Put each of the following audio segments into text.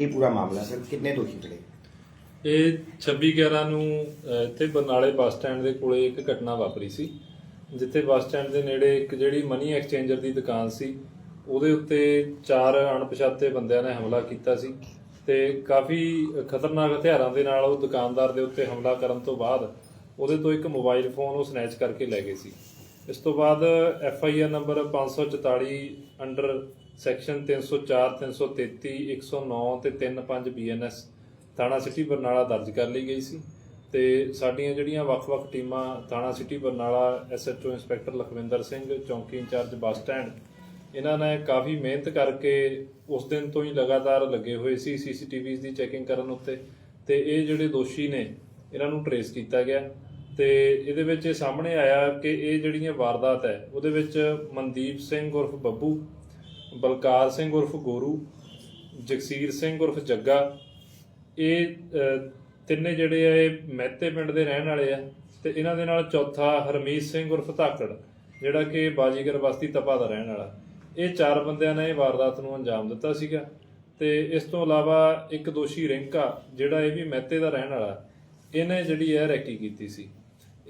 ਇਹ ਪੂਰਾ ਮਾਮਲਾ ਸਰ ਕਿੰਨੇ ਦੋਸ਼ੀ ਫੜੇ? ਇਹ 26 11 ਨੂੰ ਅਹ, ਇੱਥੇ ਬਰਨਾਲੇ ਬੱਸ ਸਟੈਂਡ ਦੇ ਕੋਲੇ ਇੱਕ ਘਟਨਾ ਵਾਪਰੀ ਸੀ ਜਿੱਥੇ ਬੱਸ ਸਟੈਂਡ ਦੇ ਨੇੜੇ ਇੱਕ ਜਿਹੜੀ ਮਨੀ ਐਕਸਚੇਂਜਰ ਦੀ ਦੁਕਾਨ ਸੀ ਉਹਦੇ ਉੱਤੇ ਚਾਰ ਅਣਪਛਾਤੇ ਬੰਦਿਆਂ ਨੇ ਹਮਲਾ ਕੀਤਾ ਸੀ ਤੇ ਕਾਫੀ ਖਤਰਨਾਕ ਹਥਿਆਰਾਂ ਦੇ ਨਾਲ ਉਹ ਦੁਕਾਨਦਾਰ ਦੇ ਉੱਤੇ ਹਮਲਾ ਕਰਨ ਤੋਂ ਬਾਅਦ ਉਹਦੇ ਤੋਂ ਇੱਕ ਮੋਬਾਈਲ ਫੋਨ ਉਹ ਸਨੈਚ ਕਰਕੇ ਲੈ ਗਏ ਸੀ। ਇਸ ਤੋਂ ਬਾਅਦ F I R number 544 under section 304 333 109 ਤੇ 35 ਬੀਐਨਐਸ ਥਾਣਾ ਸਿਟੀ ਬਰਨਾਲਾ ਦਰਜ ਕਰ ਲਈ ਗਈ ਸੀ ਤੇ ਸਾਡੀਆਂ ਜਿਹੜੀਆਂ ਵੱਖ-ਵੱਖ ਟੀਮਾਂ ਥਾਣਾ city Barnala SHO inspector Lakhwinder Singh, ਚੌਂਕੀ ਇੰਚਾਰਜ ਬੱਸ ਸਟੈਂਡ, ਇਹਨਾਂ ਨੇ ਕਾਫੀ ਮਿਹਨਤ ਕਰਕੇ ਉਸ ਦਿਨ ਤੋਂ ਹੀ ਲਗਾਤਾਰ ਲੱਗੇ ਹੋਏ ਸੀ ਸੀਸੀਟੀਵੀਜ਼ ਦੀ ਚੈਕਿੰਗ ਕਰਨ ਉੱਤੇ ਤੇ ਇਹ ਜਿਹੜੇ ਦੋਸ਼ੀ ਨੇ, ਇਹਨਾਂ ਨੂੰ ਟਰੇਸ ਕੀਤਾ ਗਿਆ ਤੇ ਇਹਦੇ ਵਿੱਚ ਇਹ ਸਾਹਮਣੇ ਆਇਆ ਕਿ ਇਹ ਜਿਹੜੀਆਂ ਵਾਰਦਾਤ ਹੈ, ਉਹਦੇ ਵਿੱਚ ਮਨਦੀਪ ਸਿੰਘ ਉਰਫ ਬੱਬੂ ਬਲਕਾਰ ਸਿੰਘ ਉਰਫ ਗੋਰੂ, ਜਗਸੀਰ ਸਿੰਘ ਉਰਫ ਜੱਗਾ। ਇਹ ਤਿੰਨੇ ਜਿਹੜੇ ਆ, ਇਹ ਮਹਿਤੇ ਪਿੰਡ ਦੇ ਰਹਿਣ ਵਾਲੇ ਆ। ਤੇ ਇਹਨਾਂ ਦੇ ਨਾਲ ਚੌਥਾ ਹਰਮੀਤ ਸਿੰਘ ਉਰਫ ਧਾਕੜ, ਜਿਹੜਾ ਕਿ ਬਾਜੀਗਰ ਬਸਤੀ ਤਪਾ ਦਾ ਰਹਿਣ ਵਾਲਾ। ਇਹ ਚਾਰ ਬੰਦਿਆਂ ਨੇ ਇਹ ਵਾਰਦਾਤ ਨੂੰ ਅੰਜਾਮ ਦਿੱਤਾ ਸੀਗਾ। ਤੇ ਇਸ ਤੋਂ ਇਲਾਵਾ ਇੱਕ ਦੋਸ਼ੀ ਰਿੰਕਾ, ਜਿਹੜਾ ਇਹ ਵੀ ਮਹਿਤੇ ਦਾ ਰਹਿਣ ਵਾਲਾ, ਇਹਨੇ ਜਿਹੜੀ ਹੈ ਰੈਕੀ ਕੀਤੀ ਸੀ।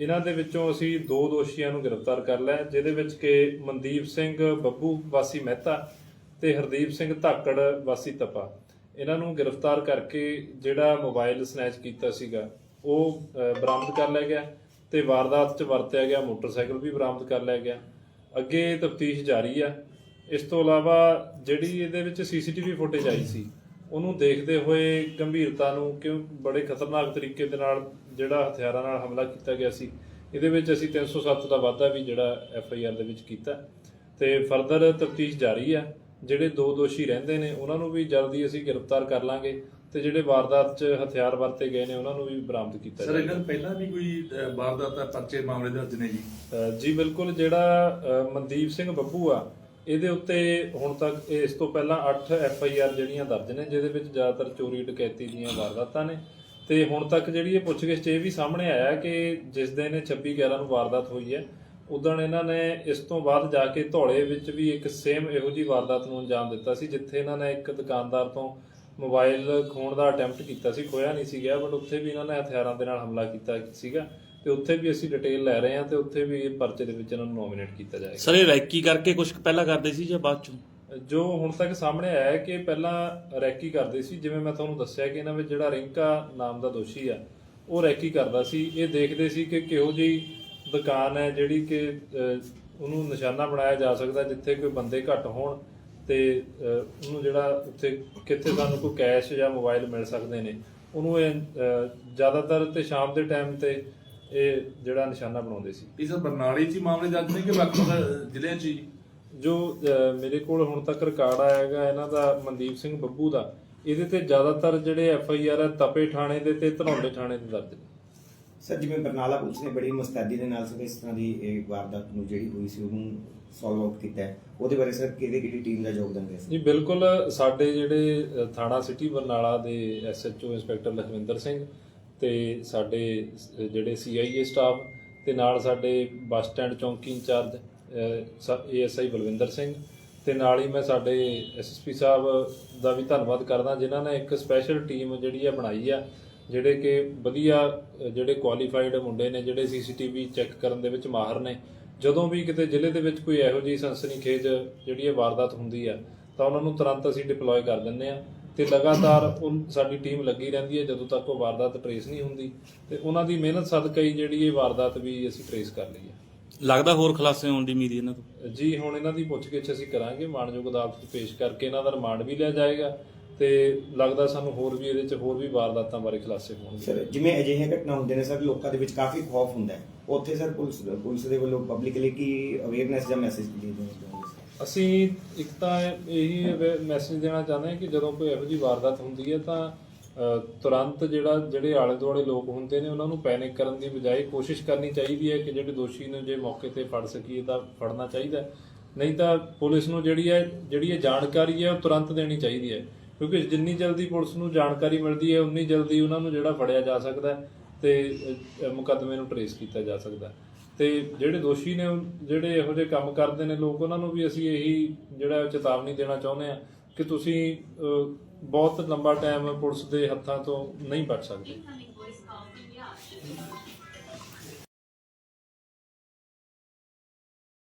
ਇਹਨਾਂ ਦੇ ਵਿੱਚੋਂ ਅਸੀਂ ਦੋ ਦੋਸ਼ੀਆਂ ਨੂੰ ਗ੍ਰਿਫਤਾਰ ਕਰ ਲਿਆ, ਜਿਹਦੇ ਵਿੱਚ ਕਿ ਮਨਦੀਪ ਸਿੰਘ ਬੱਬੂ ਵਾਸੀ ਮਹਿਤਾ ਤੇ ਹਰਦੀਪ ਸਿੰਘ ਧਾਕੜ ਵਾਸੀ ਤਪਾ। ਇਹਨਾਂ ਨੂੰ ਗ੍ਰਿਫਤਾਰ ਕਰਕੇ ਜਿਹੜਾ ਮੋਬਾਈਲ ਸਨੈਚ ਕੀਤਾ ਸੀਗਾ, ਉਹ ਬਰਾਮਦ ਕਰ ਲਿਆ ਗਿਆ ਤੇ ਵਾਰਦਾਤ 'ਚ ਵਰਤਿਆ ਗਿਆ, ਮੋਟਰਸਾਈਕਲ ਵੀ ਬਰਾਮਦ ਕਰ ਲਿਆ ਗਿਆ। ਅੱਗੇ ਤਫਤੀਸ਼ ਜਾਰੀ ਆ। ਇਸ ਤੋਂ ਇਲਾਵਾ ਜਿਹੜੀ ਇਹਦੇ ਵਿੱਚ ਸੀਸੀਟੀਵੀ ਫੁਟੇਜ ਆਈ ਸੀ ਉਹਨੂੰ ਦੇਖਦੇ ਹੋਏ ਗੰਭੀਰਤਾ ਨੂੰ ਕਿਉਂ ਬੜੇ ਖਤਰਨਾਕ ਤਰੀਕੇ ਦੇ ਨਾਲ ਜਿਹੜਾ ਹਥਿਆਰਾਂ ਨਾਲ ਹਮਲਾ ਕੀਤਾ ਗਿਆ ਸੀ ਇਹਦੇ ਵਿੱਚ ਅਸੀਂ 307 ਦਾ ਵਾਅਦਾ ਵੀ ਜਿਹੜਾ ਐਫ ਆਈ ਆਰ ਦੇ ਵਿੱਚ ਕੀਤਾ। ਤੇ ਫਰਦਰ ਤਫਤੀਸ਼ ਜਾਰੀ ਆ ਜਿਹੜੇ ਦੋ ਦੋਸ਼ੀ ਰਹਿੰਦੇ ਨੇ ਉਹਨਾਂ ਨੂੰ ਵੀ ਜਲਦੀ ਅਸੀਂ ਗ੍ਰਿਫਤਾਰ ਕਰ ਲਾਂਗੇ ਤੇ ਜਿਹੜੇ ਵਾਰਦਾਤ 'ਚ ਹਥਿਆਰ ਵਰਤੇ ਗਏ ਨੇ ਉਹਨਾਂ ਨੂੰ ਵੀ ਬਰਾਮਦ ਕੀਤਾ ਸਰ ਇਹਨਾਂ ਪਹਿਲਾਂ ਵੀ ਕੋਈ ਵਾਰਦਾਤ ਦਾ ਪਰਚੇ ਮਾਮਲੇ ਦਰਜ ਨੇ ਜੀ? ਜੀ ਬਿਲਕੁਲ ਜਿਹੜਾ ਮਨਦੀਪ ਸਿੰਘ ਬੱਬੂ ਆ ਇਹਦੇ ਉੱਤੇ ਹੁਣ ਤੱਕ ਇਸ ਤੋਂ ਪਹਿਲਾਂ 8 ਐਫ ਆਈ ਆਰ ਜਿਹੜੀਆਂ ਦਰਜ ਨੇ, ਜਿਹਦੇ ਵਿੱਚ ਜ਼ਿਆਦਾਤਰ ਚੋਰੀ ਡਕੈਤੀ ਦੀਆਂ ਵਾਰਦਾਤਾਂ ਨੇ। ਤੇ ਹੁਣ ਤੱਕ ਜਿਹੜੀ ਇਹ ਪੁੱਛਗਿੱਛ 'ਚ ਇਹ ਵੀ ਸਾਹਮਣੇ ਆਇਆ ਕਿ ਜਿਸ ਦਿਨ ਇਹ 26 11 ਨੂੰ ਵਾਰਦਾਤ ਹੋਈ ਹੈ, ਉਦੋਂ ਇਹਨਾਂ ਨੇ ਇਸ ਤੋਂ ਬਾਅਦ ਜਾ ਕੇ ਧੌਲੇ ਵਿੱਚ ਵੀ ਇੱਕ ਸੇਮ ਇਹੋ ਜੀ ਵਾਰਦਾਤ ਨੂੰ ਅੰਜਾਮ ਦਿੱਤਾ ਸੀ, ਜਿੱਥੇ ਇਹਨਾਂ ਨੇ ਇੱਕ ਦੁਕਾਨਦਾਰ ਤੋਂ ਮੋਬਾਈਲ ਖੋਣ ਦਾ ਅਟੈਂਪਟ ਕੀਤਾ ਸੀ ਖੋਇਆ ਨਹੀਂ ਸੀ ਗਿਆ ਬਟ ਉੱਥੇ ਵੀ ਇਹਨਾਂ ਨੇ ਹਥਿਆਰਾਂ ਦੇ ਨਾਲ ਹਮਲਾ ਕੀਤਾ ਸੀਗਾ ਤੇ ਉੱਥੇ ਵੀ ਅਸੀਂ ਡਿਟੇਲ ਲੈ ਰਹੇ ਹਾਂ ਤੇ ਉੱਥੇ ਵੀ ਇਹ ਪਰਚੇ ਦੇ ਵਿੱਚ ਇਹਨਾਂ ਨੂੰ ਨੋਮੀਨੇਟ ਕੀਤਾ ਜਾਏਗਾ। ਸਰ ਇਹ ਰੈਕੀ ਕਰਕੇ ਕੁਝ ਪਹਿਲਾਂ ਕਰਦੇ ਸੀ ਜਾਂ ਬਾਅਦ ਚੋਂ? ਜੋ ਹੁਣ ਤੱਕ ਸਾਹਮਣੇ ਆਇਆ ਹੈ ਕਿ ਪਹਿਲਾਂ ਰੈਕੀ ਕਰਦੇ ਸੀ ਜਿਵੇਂ ਮੈਂ ਤੁਹਾਨੂੰ ਦੱਸਿਆ ਕਿ ਇਹਨਾਂ ਵਿੱਚ ਜਿਹੜਾ ਰਿੰਕਾ ਨਾਮ ਦਾ ਦੋਸ਼ੀ ਆ ਉਹ ਰੈਕੀ ਕਰਦਾ ਸੀ। ਇਹ ਦੇਖਦੇ ਸੀ ਕਿ ਕਿਹੋ ਜਿਹੀ ਦੁਕਾਨ ਹੈ ਜਿਹੜੀ ਕਿ ਅਹ, ਉਹਨੂੰ ਨਿਸ਼ਾਨਾ ਬਣਾਇਆ ਜਾ ਸਕਦਾ ਜਿੱਥੇ ਕੋਈ ਬੰਦੇ ਘੱਟ ਹੋਣ। ਤੇ ਉਹਨੂੰ ਜਿਹੜਾ ਉੱਥੇ ਕਿੱਥੇ ਸਾਨੂੰ ਕੋਈ ਕੈਸ਼ ਜਾਂ ਮੋਬਾਈਲ ਮਿਲ ਸਕਦੇ ਨੇ ਉਹਨੂੰ ਇਹ ਜ਼ਿਆਦਾਤਰ ਤੇ ਸ਼ਾਮ ਦੇ ਟਾਈਮ ਤੇ ਇਹ ਜਿਹੜਾ ਨਿਸ਼ਾਨਾ ਬਣਾਉਂਦੇ ਸੀ। ਇਹ ਸਰ ਬਰਨਾਲੇ 'ਚ ਹੀ ਮਾਮਲੇ ਦਰਜ ਨੇ ਕਿ ਵੱਖ-ਵੱਖ ਜ਼ਿਲ੍ਹਿਆਂ 'ਚ ਹੀ? ਜੋ ਮੇਰੇ ਕੋਲ ਹੁਣ ਤੱਕ ਰਿਕਾਰਡ ਆਇਆ ਹੈਗਾ ਇਹਨਾਂ ਦਾ ਮਨਦੀਪ ਸਿੰਘ ਬੱਬੂ ਦਾ ਇਹਦੇ ਤੇ ਜ਼ਿਆਦਾਤਰ ਜਿਹੜੇ ਐਫ ਆਈ ਆਰ ਹੈ ਤਪੇ ਥਾਣੇ ਦੇ ਤੇ ਧਨੌਲੇ ਥਾਣੇ ਦੇ ਦਰਜ ਨੇ। ਸਰ ਜਿਵੇਂ ਬਰਨਾਲਾ ਪੁਲਿਸ ਨੇ ਬੜੀ ਮੁਸਤੈਦੀ ਦੇ ਨਾਲ ਸਰ ਇਸ ਤਰ੍ਹਾਂ ਦੀ ਇਹ ਵਾਰਦਾਤ ਨੂੰ ਜਿਹੜੀ ਹੋਈ ਸੀ ਉਹਨੂੰ ਸੋਲਵ ਆਊਟ ਕੀਤਾ ਹੈ। ਉਹਦੇ ਬਾਰੇ ਸਰ ਕਿਹਦੀ ਕਿਹੜੀ ਟੀਮ ਦਾ ਯੋਗਦਾਨ ਰਿਹਾ ਸੀ? ਜੀ ਬਿਲਕੁਲ ਸਾਡੇ ਜਿਹੜੇ ਅ, ਥਾਣਾ ਸਿਟੀ ਬਰਨਾਲਾ ਦੇ ਐਸਐਚਓ ਇੰਸਪੈਕਟਰ ਲਖਵਿੰਦਰ ਸਿੰਘ ਤੇ ਸਾਡੇ ਸ- ਜਿਹੜੇ ਸੀਆਈਏ ਸਟਾਫ ਤੇ ਨਾਲ ਸਾਡੇ ਬੱਸ ਸਟੈਂਡ ਚੌਂਕੀ ਇੰਚਾਰਜ ਏਐਸਆਈ ਬਲਵਿੰਦਰ ਸਿੰਘ ਤੇ ਨਾਲ ਹੀ ਮੈਂ ਸਾਡੇ ਐਸਐਸਪੀ ਸਾਹਿਬ ਦਾ ਵੀ ਧੰਨਵਾਦ ਕਰਦਾ ਜਿਨ੍ਹਾਂ ਨੇ ਇੱਕ ਸਪੈਸ਼ਲ ਟੀਮ ਜਿਹੜੀ ਆ ਬਣਾਈ ਆ ਜਿਹੜੇ ਕਿ ਵਧੀਆ ਜਿਹੜੇ ਕੁਆਲੀਫਾਈਡ ਮੁੰਡੇ ਨੇ ਜਿਹੜੇ ਸੀਸੀਟੀਵੀ ਚੈੱਕ ਕਰਨ ਦੇ ਵਿੱਚ ਮਾਹਰ ਨੇ ਜਦੋਂ ਵੀ ਕਿਤੇ ਜ਼ਿਲ੍ਹੇ ਦੇ ਵਿੱਚ ਕੋਈ ਇਹੋ ਜਿਹੀ ਸਨਸਨੀਖੇਜ ਜਿਹੜੀ ਇਹ ਵਾਰਦਾਤ ਹੁੰਦੀ ਆ ਤਾਂ ਉਹਨਾਂ ਨੂੰ ਤੁਰੰਤ ਅਸੀਂ ਡਿਪਲੋਏ ਕਰ ਦਿੰਦੇ ਆ ਤੇ ਲਗਾਤਾਰ ਉਹ ਸਾਡੀ ਟੀਮ ਲੱਗੀ ਰਹਿੰਦੀ ਹੈ ਜਦੋਂ ਤੱਕ ਉਹ ਵਾਰਦਾਤ ਟਰੇਸ ਨਹੀਂ ਹੁੰਦੀ ਤੇ ਉਹਨਾਂ ਦੀ ਮਿਹਨਤ ਸਦਕਾ ਹੀ ਜਿਹੜੀ ਇਹ ਵਾਰਦਾਤ ਵੀ ਅਸੀਂ ਟਰੇਸ ਕਰ ਲਈ ਹੈ। ਲੱਗਦਾ ਹੋਰ ਖਲਾਸੇ ਹੋਣ ਦੀ ਉਮੀਦ ਇਹਨਾਂ ਤੋਂ? ਜੀ ਹੁਣ ਇਹਨਾਂ ਦੀ ਪੁੱਛਗਿੱਛ ਅਸੀਂ ਕਰਾਂਗੇ ਮਾਨਯੋਗ ਅਦਾਲਤ 'ਚ ਪੇਸ਼ ਕਰਕੇ ਇਹਨਾਂ ਦਾ ਰਿਮਾਂਡ ਵੀ ਲਿਆ ਜਾਏਗਾ ਤੇ ਲੱਗਦਾ ਸਾਨੂੰ ਹੋਰ ਵੀ ਇਹਦੇ 'ਚ ਹੋਰ ਵੀ ਵਾਰਦਾਤਾਂ ਬਾਰੇ ਖੁਲਾਸੇ ਹੋਣਗੇ। ਸਰ ਜਿਵੇਂ ਅਜਿਹੀਆਂ ਘਟਨਾ ਹੁੰਦੇ ਨੇ ਸਰ ਲੋਕਾਂ ਦੇ ਵਿੱਚ ਕਾਫੀ ਖੌਫ ਹੁੰਦਾ ਹੈ। ਉੱਥੇ ਸਰ ਪੁਲਿਸ ਪੁਲਿਸ ਦੇ ਵੱਲੋਂ ਪਬਲਿਕਲੀ ਕੀ ਅਵੇਅਰਨੈਸ ਜਾਂ ਮੈਸੇਜ ਦੇ ਦੇਣਾ ਚਾਹੁੰਦੇ ਸਰ ਅਸੀਂ ਇੱਕ ਤਾਂ ਇਹੀ ਮੈਸੇਜ ਦੇਣਾ ਚਾਹੁੰਦੇ ਹਾਂ ਕਿ ਜਦੋਂ ਕੋਈ ਇਹੋ ਜਿਹੀ ਵਾਰਦਾਤ ਹੁੰਦੀ ਹੈ ਤਾਂ ਤੁਰੰਤ ਜਿਹੜਾ ਜਿਹੜੇ ਆਲੇ ਦੁਆਲੇ ਲੋਕ ਹੁੰਦੇ ਨੇ ਉਹਨਾਂ ਨੂੰ ਪੈਨਿਕ ਕਰਨ ਦੀ ਬਜਾਏ ਕੋਸ਼ਿਸ਼ ਕਰਨੀ ਚਾਹੀਦੀ ਹੈ ਕਿ ਜਿਹੜੇ ਦੋਸ਼ੀ ਨੂੰ ਜੇ ਮੌਕੇ ਤੇ ਫੜ ਸਕੀਏ ਤਾਂ ਫੜਨਾ ਚਾਹੀਦਾ ਹੈ। ਨਹੀਂ ਤਾਂ ਪੁਲਿਸ ਨੂੰ ਜਿਹੜੀ ਹੈ ਜਿਹੜੀ ਇਹ ਜਾਣਕਾਰੀ ਹੈ ਉਹ ਤੁਰੰਤ ਦੇਣੀ ਚਾਹੀਦੀ ਹੈ। ਕਿਉਂਕਿ ਜਿੰਨੀ ਜਲਦੀ ਪੁਲਿਸ ਨੂੰ ਜਾਣਕਾਰੀ ਮਿਲਦੀ ਹੈ, ਉਨੀ ਜਲਦੀ ਉਹਨਾਂ ਨੂੰ ਜਿਹੜਾ ਫੜਿਆ ਜਾ ਸਕਦਾ ਹੈ ਤੇ ਮੁਕੱਦਮੇ ਨੂੰ ਟਰੇਸ ਕੀਤਾ ਜਾ ਸਕਦਾ ਹੈ। ਤੇ ਜਿਹੜੇ ਦੋਸ਼ੀ ਨੇ, ਜਿਹੜੇ ਇਹੋ ਜਿਹੇ ਕੰਮ ਕਰਦੇ ਨੇ ਲੋਕ, ਉਹਨਾਂ ਨੂੰ ਵੀ ਅਸੀਂ ਇਹੀ ਜਿਹੜਾ ਚੇਤਾਵਨੀ ਦੇਣਾ ਚਾਹੁੰਦੇ ਆ ਕਿ ਤੁਸੀਂ ਬਹੁਤ ਲੰਬਾ ਟਾਈਮ ਪੁਲਿਸ ਦੇ ਹੱਥਾਂ ਤੋਂ ਨਹੀਂ ਬਚ ਸਕਦੇ